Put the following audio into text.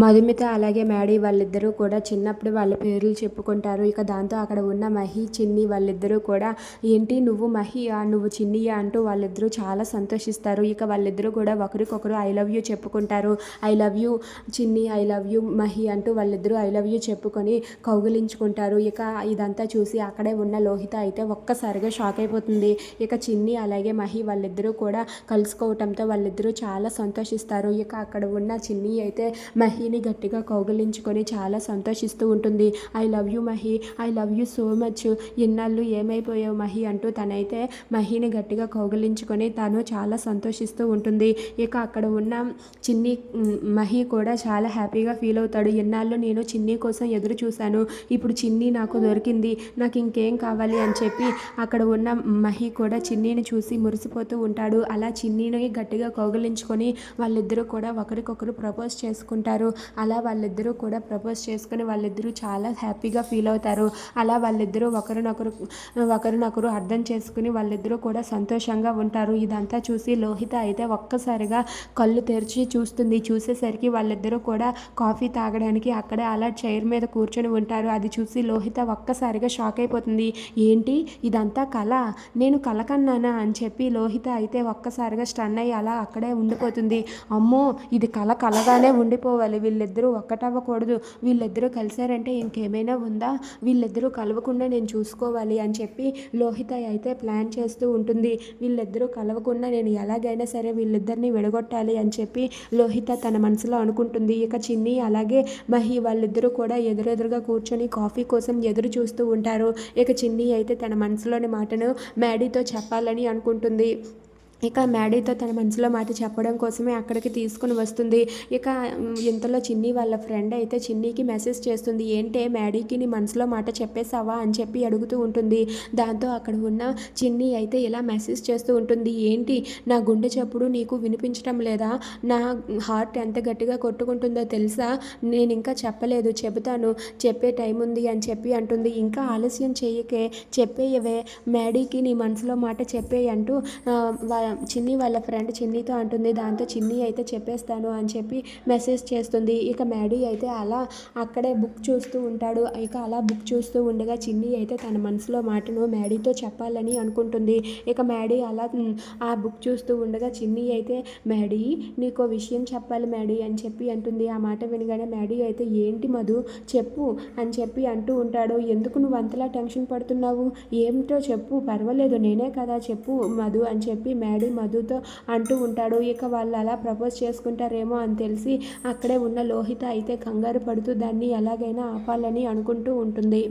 మధుమిత అలాగే మ్యాడీ వాళ్ళిద్దరూ కూడా చిన్నప్పుడు వాళ్ళ పేర్లు చెప్పుకుంటారు. ఇక దాంతో అక్కడ ఉన్న మహి చిన్ని వాళ్ళిద్దరూ కూడా ఏంటి నువ్వు మహియా? నువ్వు చిన్నియా? అంటూ వాళ్ళిద్దరూ చాలా సంతోషిస్తారు. ఇక వాళ్ళిద్దరూ కూడా ఒకరికొకరు ఐ లవ్ యూ చెప్పుకుంటారు. I love you Chinni I love you Mahi అంటూ వాళ్ళిద్దరూ ఐ లవ్ యూ చెప్పుకొని కౌగిలించుకుంటారు. ఇక ఇదంతా చూసి అక్కడే ఉన్న లోహిత అయితే ఒక్కసారిగా షాక్ అయిపోతుంది. ఇక చిన్ని అలాగే మహి వాళ్ళిద్దరూ కూడా కలుసుకోవటంతో వాళ్ళిద్దరూ చాలా సంతోషిస్తారు. ఇక అక్కడ ఉన్న చిన్ని అయితే మహి మహిని గట్టిగా కౌగిలించుకొని చాలా సంతోషిస్తూ ఉంటుంది. I love you Mahi I love you so much. ఇన్నాళ్ళు ఏమైపోయావు మహి? అంటూ తనైతే మహిని గట్టిగా కౌగిలించుకొని తను చాలా సంతోషిస్తూ ఉంటుంది. ఇక అక్కడ ఉన్న చిన్ని మహి కూడా చాలా హ్యాపీగా ఫీల్ అవుతాడు. ఎన్నాళ్ళు నేను చిన్ని కోసం ఎదురు చూశాను. ఇప్పుడు చిన్ని నాకు దొరికింది. నాకు ఇంకేం కావాలి? అని చెప్పి అక్కడ ఉన్న మహి కూడా చిన్నీని చూసి మురిసిపోతూ ఉంటాడు. అలా చిన్నీని గట్టిగా కౌగిలించుకొని వాళ్ళిద్దరూ కూడా ఒకరికొకరు ప్రపోజ్ చేసుకుంటారు. అలా వాళ్ళిద్దరూ కూడా ప్రపోజ్ చేసుకుని వాళ్ళిద్దరూ చాలా హ్యాపీగా ఫీల్ అవుతారు. అలా వాళ్ళిద్దరూ ఒకరినొకరు ఒకరినొకరు అర్థం చేసుకుని వాళ్ళిద్దరూ కూడా సంతోషంగా ఉంటారు. ఇదంతా చూసి లోహిత అయితే ఒక్కసారిగా కళ్ళు తెరిచి చూస్తుంది. చూసేసరికి వాళ్ళిద్దరూ కూడా కాఫీ తాగడానికి అక్కడే అలా చైర్ మీద కూర్చొని ఉంటారు. అది చూసి లోహిత ఒక్కసారిగా షాక్ అయిపోతుంది. ఏంటి? ఇదంతా కళ? నేను కళ కన్నానా? అని చెప్పి లోహిత అయితే ఒక్కసారిగా స్టన్ అయ్యి అలా అక్కడే ఉండిపోతుంది. అమ్మో! ఇది కళ కలగానే ఉండిపోవాలి. వీళ్ళిద్దరూ ఒక్కటవ్వకూడదు. వీళ్ళిద్దరూ కలిశారంటే ఇంకేమైనా ఉందా? వీళ్ళిద్దరూ కలవకుండా నేను చూసుకోవాలి అని చెప్పి లోహిత అయితే ప్లాన్ చేస్తూ ఉంటుంది. వీళ్ళిద్దరూ కలవకుండా నేను ఎలాగైనా సరే వీళ్ళిద్దరిని విడగొట్టాలి అని చెప్పి లోహిత తన మనసులో అనుకుంటుంది. ఇక చిన్ని అలాగే మహి వాళ్ళిద్దరూ కూడా ఎదురెదురుగా కూర్చొని కాఫీ కోసం ఎదురు చూస్తూ ఉంటారు. ఇక చిన్ని అయితే తన మనసులోని మాటను మ్యాడీతో చెప్పాలని అనుకుంటుంది. ఇక మ్యాడీతో తన మనసులో మాట చెప్పడం కోసమే అక్కడికి తీసుకుని వస్తుంది. ఇక ఇంతలో చిన్ని వాళ్ళ ఫ్రెండ్ అయితే చిన్నీకి మెసేజ్ చేస్తుంది. ఏంటే మ్యాడీకి నీ మనసులో మాట చెప్పేసావా అని చెప్పి అడుగుతూ ఉంటుంది. దాంతో అక్కడ ఉన్న చిన్ని అయితే ఇలా మెసేజ్ చేస్తూ ఉంటుంది. ఏంటి నా గుండె చప్పుడు నీకు వినిపించడం లేదా? నా హార్ట్ ఎంత గట్టిగా కొట్టుకుంటుందో తెలుసా? నేను ఇంకా చెప్పలేదు చెబుతాను. చెప్పే టైం ఉంది అని చెప్పి అంటుంది. ఇంకా ఆలస్యం చేయకే చెప్పేయవే. మ్యాడీకి నీ మనసులో మాట చెప్పేయంటూ చిన్ని వాళ్ళ ఫ్రెండ్ చిన్నితో అంటుంది దాంతో చిన్ని అయితే చెప్పేస్తాను అని చెప్పి మెసేజ్ చేస్తుంది. ఇక మ్యాడీ అయితే అలా అక్కడే బుక్ చూస్తూ ఉంటాడు. ఇక అలా బుక్ చూస్తూ ఉండగా చిన్ని అయితే తన మనసులో మాటను మ్యాడీతో చెప్పాలని అనుకుంటుంది. ఇక మ్యాడీ అలా ఆ బుక్ చూస్తూ ఉండగా చిన్ని అయితే మ్యాడీ నీకు విషయం చెప్పాలి మ్యాడీ అని చెప్పి అంటుంది. ఆ మాట వినగానే మ్యాడీ అయితే ఏంటి మధు చెప్పు అని చెప్పి అంటూ ఉంటాడు. ఎందుకు నువ్వు అంతలా టెన్షన్ పడుతున్నావు? ఏమిటో చెప్పు పర్వాలేదు నేనే కదా చెప్పు మధు అని చెప్పి మ్యాడీ మధుతో అంటూ ఉంటాడు. ఇక వాళ్ళు అలా ప్రపోజ్ చేసుకుంటారేమో అని తెలిసి అక్కడే ఉన్న లోహిత అయితే కంగారు పడుతూ దాన్ని ఎలాగైనా ఆపాలని అనుకుంటూ ఉంటుంది.